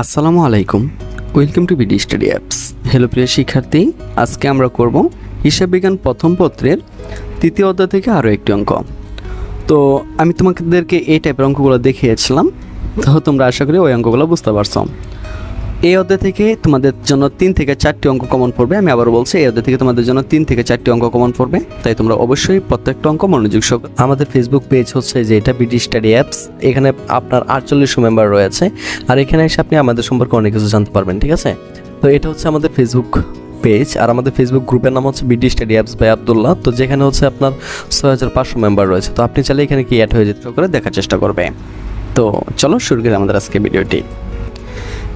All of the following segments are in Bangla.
আসসালামু আলাইকুম। Welcome to BD study apps hello প্রিয় শিক্ষার্থী, আজকে আমরা করব হিসাব বিজ্ঞান প্রথম পত্রের তৃতীয় অধ্যায় থেকে আরও একটি অঙ্ক। তো আমি তোমাদেরকে এই টাইপের অঙ্কগুলো দেখিয়েছিলাম, তো তোমরা আশা করি ওই অঙ্কগুলো বুঝতে পারছ। এই অধ্যায় থেকে তোমাদের জন্য তিন থেকে চারটি অঙ্ক কমন পড়বে। আমি আবার বলছি, এই অধ্যায় থেকে তোমাদের জন্য তিন থেকে চারটি অঙ্ক কমন পড়বে। তাই তোমরা অবশ্যই প্রত্যেকটা অঙ্ক মনোযোগ সহ আমাদের ফেসবুক পেজ হচ্ছে যে এটা বিডি স্টাডি অ্যাপস এখানে আপনার আটচল্লিশশো মেম্বার রয়েছে। আর এখানে এসে আপনি আমাদের সম্পর্কে অনেক কিছু জানতে পারবেন, ঠিক আছে? তো এটা হচ্ছে আমাদের ফেসবুক পেজ আর আমাদের ফেসবুক গ্রুপের নাম হচ্ছে BD study apps by Abdullah তো যেখানে হচ্ছে আপনার ছয় হাজার পাঁচশো মেম্বার রয়েছে। তো আপনি চাইলে এখানে কি অ্যাড হয়ে যেতে করে দেখার চেষ্টা করবে। তো চলো শুরু করি আমাদের আজকে ভিডিওটি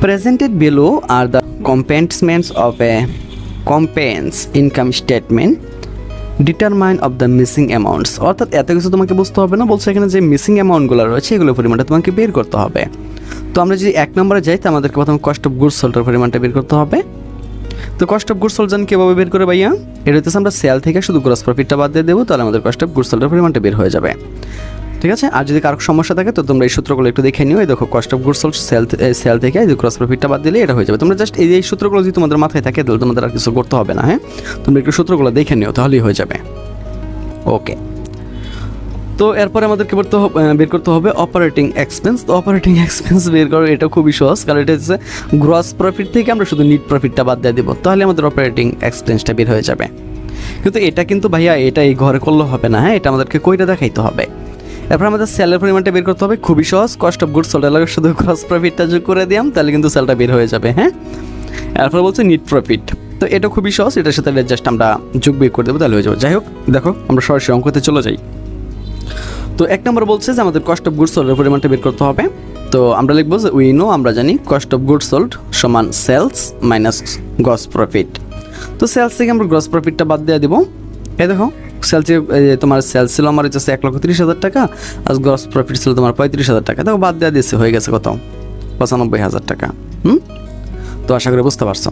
Presented below are the compartments of a compense income statement determine of the missing amounts অর্থাৎ এত কিছু তোমাকে বুঝতে হবে না, বলছে এখানে যে মিসিং অ্যামাউন্টগুলো রয়েছে, এগুলোর পরিমাণটা তোমাকে বের করতে হবে। তো আমরা যদি এক নম্বরে যাই তো আমাদেরকে প্রথমে কস্ট অফ গুডস সোল্ডের পরিমাণটা বের করতে হবে। তো কস্ট অফ গুডস সোল্ড জান কীভাবে বের করে ভাইয়া? এটা হচ্ছে আমরা সেল থেকে শুধু গ্রস প্রফিটটা বাদ দিয়ে দেবো, তাহলে আমাদের কস্ট অফ গুডস সোল্ডের পরিমাণটা বের হয়ে যাবে। ঠিক আছে? আর যদি কারও সমস্যা থাকে, তো তোমরা এই সূত্রগুলো একটু দেখে নিও। এই দেখো cost of goods sale sale থেকে, এই ক্রস প্রফিটটা বাদ দিলে এটা হয়ে যাবে। তোমরা জাস্ট এই এই সূত্রগুলো যদি তোমাদের মাথায় থাকে, তাহলে তোমাদের আর কিছু করতে হবে না হ্যাঁ? তোমরা একটু সূত্রগুলো দেখে নিও, তাহলেই হয়ে যাবে। ওকে তো এরপরে আমাদেরকে করতে হবে বের করতে হবে অপারেটিং এক্সপেন্স তো অপারেটিং এক্সপেন্স বের করা, এটা খুবই সহজ, কারণ এটা হচ্ছে গ্রস প্রফিট থেকে আমরা শুধু নিট প্রফিটটা বাদ দিয়ে দেবো। তাহলে আমাদের অপারেটিং এক্সপেন্সটা বের হয়ে যাবে। কিন্তু এটা কিন্তু ভাইয়া, এটা এই ঘরে করলে হবে না হ্যাঁ? এটা আমাদেরকে কইটা দেখাইতে হবে। এরপর আমাদের সেলের পরিমাণটা বের করতে হবে। খুবই সহজ। কস্ট অফ গুডস সোল্ড লাগে শুধু ক্রস প্রফিটটা যোগ করে দিলাম, তাহলে কিন্তু সেলটা বের হয়ে যাবে হ্যাঁ? এরপর বলছে নিট প্রফিট তো এটা খুবই সহজ। এটার সাথে জাস্ট আমরা যোগ বিয়োগ করে দেবো, তাহলে হয়ে যাবে। যাই হোক, দেখো, আমরা সরাসরি অঙ্কতে চলে যাই। তো এক নম্বর বলছে যে আমাদের কস্ট অফ গুডস সোল্ডের পরিমাণটা বের করতে হবে। তো আমরা লিখব যে উই নো আমরা জানি কস্ট অফ গুডস সোল্ড সমান সেলস মাইনাস গ্রস প্রফিট তো সেলস থেকে আমরা গ্রস প্রফিটটা বাদ দিয়ে দেবো। এই দেখো সেলসে তোমার সেলস ছিল আমার হচ্ছে এক লক্ষ তিরিশ হাজার টাকা, আর গ্রস প্রফিট ছিল তোমার পঁয়ত্রিশ হাজার টাকা। দেখো বাদ দেওয়া দিয়েছে, হয়ে গেছে কত? পঁচানব্বই হাজার টাকা, হুম? তো আশা করি বুঝতে পারছ।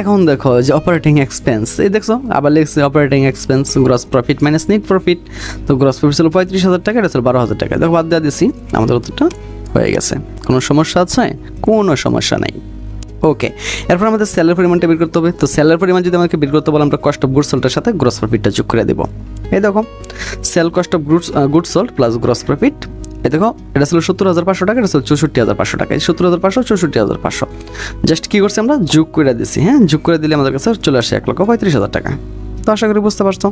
এখন দেখো যে অপারেটিং এক্সপেন্স এই দেখছ, আবার লিখছে operating expense gross profit minus net profit তো গ্রস প্রফিট ছিল পঁয়ত্রিশ হাজার টাকা, এটা ছিল বারো হাজার টাকা। দেখো বাদ দেওয়া দিয়েছি, আমাদের উত্তরটা হয়ে গেছে। কোনো সমস্যা আছে? কোনো সমস্যা নাই। ওকে এরপর আমাদের সেলের পরিমাণটা বের করতে হবে। তো সেলের পরিমাণ যদি আমাকে বের করতে বলে, আমরা কস্ট অফ গুডস সোল্ডের সাথে গ্রস প্রফিটটা যোগ করে দেবো। এই দেখো sale cost of goods goods sold plus gross profit এই দেখো, এটা ছিল সত্তর হাজার পাঁচশো টাকা, এটা ছিল চৌষট্টি হাজার পাঁচশো টাকা। সত্তর হাজার পাঁচশো, চৌষট্টি হাজার পাঁচশো। জাস্ট কী করছি আমরা? যোগ করে দিছি হ্যাঁ? যোগ করে দিলে আমাদের কাছে চলে আসে এক লক্ষ পঁয়ত্রিশ হাজার টাকা। তো আশা করি বুঝতে পারছ।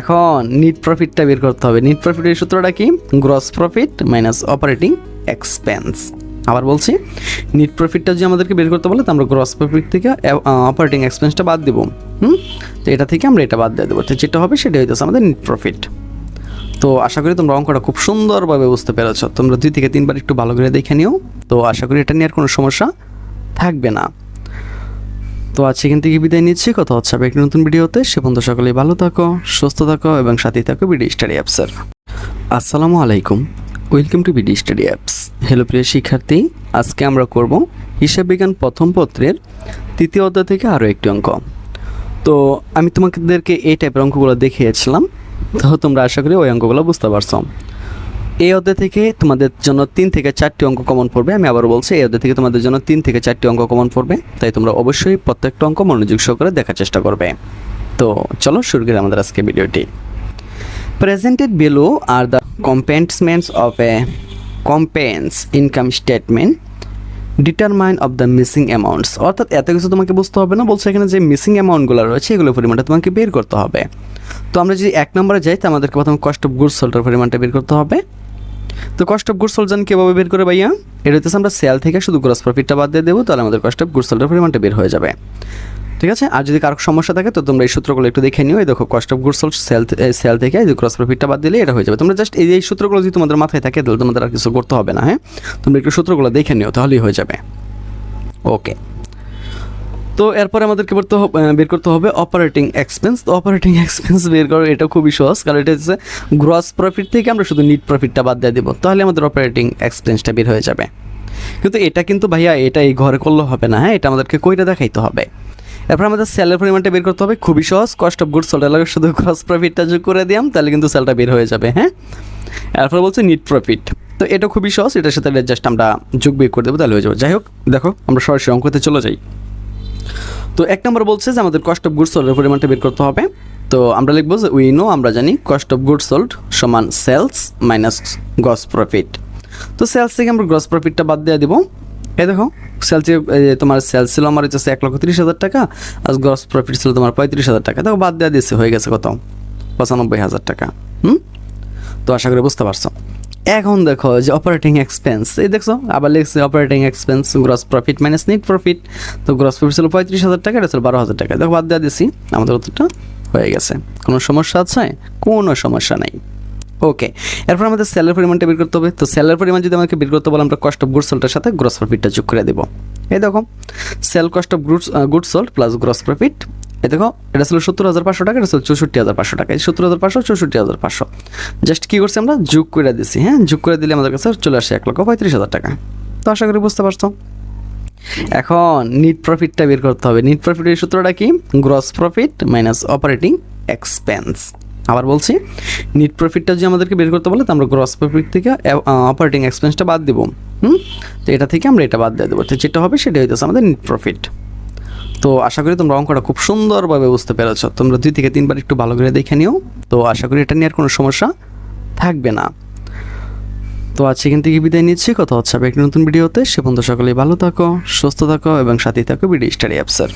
এখন নিট প্রফিটটা বের করতে হবে। নিট প্রফিটের সূত্রটা কি? Gross profit minus operating expense আবার বলছি নিট প্রফিটটা যদি আমাদেরকে বের করতে বলে, তো আমরা গ্রস প্রফিট থেকে অপারেটিং এক্সপেন্সটা বাদ দেবো। হুম? তো এটা থেকে আমরা এটা বাদ দিয়ে দেবো। তো যেটা হবে সেটা হইতেছে আমাদের নিট প্রফিট তো আশা করি তোমরা অঙ্কটা খুব সুন্দরভাবে বুঝতে পেরেছ। তোমরা দুই থেকে তিনবার একটু ভালো করে দেখে নিও। তো আশা করি এটা নিয়ে আর কোনো সমস্যা থাকবে না। তো আজ সেখান থেকে বিদায় নিচ্ছি। কথা হচ্ছে আবার একটি নতুন ভিডিওতে। সে পর্যন্ত সকলেই ভালো থাকো, সুস্থ থাকো এবং সাথেই থাকো বিডি স্টাডি অ্যাপসের। আসসালামু আলাইকুম। Welcome to BD study apps. Hello প্রিয় শিক্ষার্থী, আজকে আমরা করব হিসাব বিজ্ঞান প্রথম পত্রের তৃতীয় অধ্যায় থেকে আরও একটি অঙ্ক। তো আমি তোমাদেরকে এই টাইপের অঙ্কগুলো দেখিয়েছিলাম, তো তোমরা আশা করি ওই অঙ্কগুলো বুঝতে পারছ। এই অধ্যায় থেকে তোমাদের জন্য তিন থেকে চারটি অঙ্ক কমন পড়বে, আমি আবারও বলছি, এই অধ্যায় থেকে তোমাদের জন্য তিন থেকে চারটি অঙ্ক কমন পড়বে, তাই তোমরা অবশ্যই প্রত্যেকটা অঙ্ক মনোযোগ সহকারে দেখার চেষ্টা করবে। তো চলো শুরু করি আমাদের আজকে ভিডিওটি। Presented below are the components of a condensed income statement determine of the missing amounts অর্থাৎ এত কিছু তোমাকে বুঝতে হবে না, বলছে এখানে যে মিসিং অ্যামাউন্টগুলো রয়েছে, এগুলোর পরিমাণটা তোমাকে বের করতে হবে। তো আমরা যদি এক নম্বরে যাই, তো আমাদেরকে প্রথমে কস্ট অফ গুডস সোল্ডের পরিমাণটা বের করতে হবে। তো কস্ট অফ গুডস সোল্ড জান কীভাবে বের করে ভাইয়া? এটা হচ্ছে আমরা সেল থেকে শুধু গ্রস প্রফিটটা বাদ দিয়ে দেবো, তাহলে আমাদের কস্ট অফ সোল্ডের পরিমাণটা বের হয়ে যাবে। ঠিক আছে? আর যদি কারও সমস্যা থাকে, তো তোমরা এই সূত্রগুলো একটু দেখে নিও। এই দেখো cost of goods sale sale থেকে এই ক্রস প্রফিটটা বাদ দিলে এটা হয়ে যাবে। তোমরা জাস্ট এই এই সূত্রগুলো যদি তোমাদের মাথায় থাকে, তাহলে তোমাদের আর কিছু করতে হবে না হ্যাঁ? তোমরা একটু সূত্রগুলো দেখে নিও, তাহলেই হয়ে যাবে। ওকে তো এরপরে আমাদেরকে করতে হবে বের করতে হবে অপারেটিং এক্সপেন্স তো অপারেটিং এক্সপেন্স বের করা এটা খুবই সহজ, কারণ এটা হচ্ছে গ্রস প্রফিট থেকে আমরা শুধু নিট প্রফিটটা বাদ দিয়ে দেবো। তাহলে আমাদের অপারেটিং এক্সপেন্সটা বের হয়ে যাবে। কিন্তু এটা কিন্তু ভাইয়া, এটা এই ঘরে করলে হবে না হ্যাঁ? এটা আমাদেরকে কইটা দেখাইতে হবে। এরপর আমাদের সেলের পরিমাণটা বের করতে হবে, খুবই সহজ। কস্ট অফ গুডস সোল্ড লাগে শুধু গ্রস প্রফিটটা যোগ করে দিলাম তাহলে কিন্তু সেলটা বের হয়ে যাবে হ্যাঁ? এরপর বলছে নিট প্রফিট তো এটা খুবই সহজ, এটার সাথে জাস্ট আমরা যোগ বিয়োগ করে দেবো, তাহলে হয়ে যাবে। যাই হোক, দেখো, আমরা সরাসরি অঙ্কতে চলে যাই। তো এক নম্বর বলছে যে আমাদের কস্ট অফ গুড সোল্ডের পরিমাণটা বের করতে হবে। তো আমরা লিখব যে উই নো আমরা জানি কস্ট অফ গুড সোল্ড সমান সেলস মাইনাস গস প্রফিট তো সেলস থেকে আমরা গ্রস প্রফিটটা বাদ দিয়ে দেবো। এই দেখো সেলসে তোমার সেলস ছিল আমার হচ্ছে এক লক্ষ তিরিশ হাজার টাকা, আর গ্রস প্রফিট ছিল তোমার পঁয়ত্রিশ হাজার টাকা। দেখো বাদ দেওয়া দিয়েছে, হয়ে গেছে কত? পঁচানব্বই হাজার টাকা, হুম? তো আশা করি বুঝতে পারছ। এখন দেখো যে অপারেটিং এক্সপেন্স এই দেখছ? আবার লিখছে operating expense gross profit minus net profit তো গ্রস প্রফিট ছিল পঁয়ত্রিশ হাজার টাকা, এটা ছিল বারো হাজার টাকা। দেখো বাদ দেওয়া দিছি, আমাদের উত্তরটা হয়ে গেছে। কোনো সমস্যা আছে? কোনো সমস্যা নাই। ওকে এরপর আমাদের সেলের পরিমাণটা বের করতে হবে। তো সেলের পরিমাণ যদি আমাকে বের করতে বলে, আমরা কস্ট অফ গুড সোল্ডের সাথে গ্রস প্রফিটটা যোগ করে দেবো। এই দেখো sale cost of goods good sold plus gross profit দেখো, এটা ছিল সত্তর হাজার পাঁচশো টাকা, এটা ছিল চৌষট্টি হাজার পাঁচশো টাকা। এই সত্তর হাজার পাঁচশো, চৌষট্টি হাজার পাঁচশো। জাস্ট কী করছি আমরা? যোগ করে দিছি হ্যাঁ? যোগ করে দিলে আমাদের কাছে চলে আসে এক লক্ষ পঁয়ত্রিশ হাজার টাকা। তো আশা করি বুঝতে পারছ। এখন নিট প্রফিটটা বের করতে হবে। নিট প্রফিটের সূত্রটা কি? Gross profit minus operating expense আবার বলছি নিট প্রফিটটা যদি আমাদেরকে বের করতে বলে, তো আমরা গ্রস প্রফিট থেকে অপারেটিং এক্সপেন্সটা বাদ দেবো। হুম? তো এটা থেকে আমরা এটা বাদ দিয়ে দেবো। তো যেটা হবে সেটা হইতেছে আমাদের নিট প্রফিট তো আশা করি তোমরা অঙ্কটা খুব সুন্দরভাবে বুঝতে পেরেছ। তোমরা দুই থেকে তিনবার একটু ভালো করে দেখে নিও। তো আশা করি এটা নিয়ে আর কোনো সমস্যা থাকবে না। তো আজ সেখান থেকে বিদায় নিচ্ছি। কথা হচ্ছে একটি নতুন ভিডিওতে। সে পর্যন্ত সকলেই ভালো থাকো, সুস্থ থাকো এবং সাথেই থাকো বিডি স্টাডি অ্যাপসের।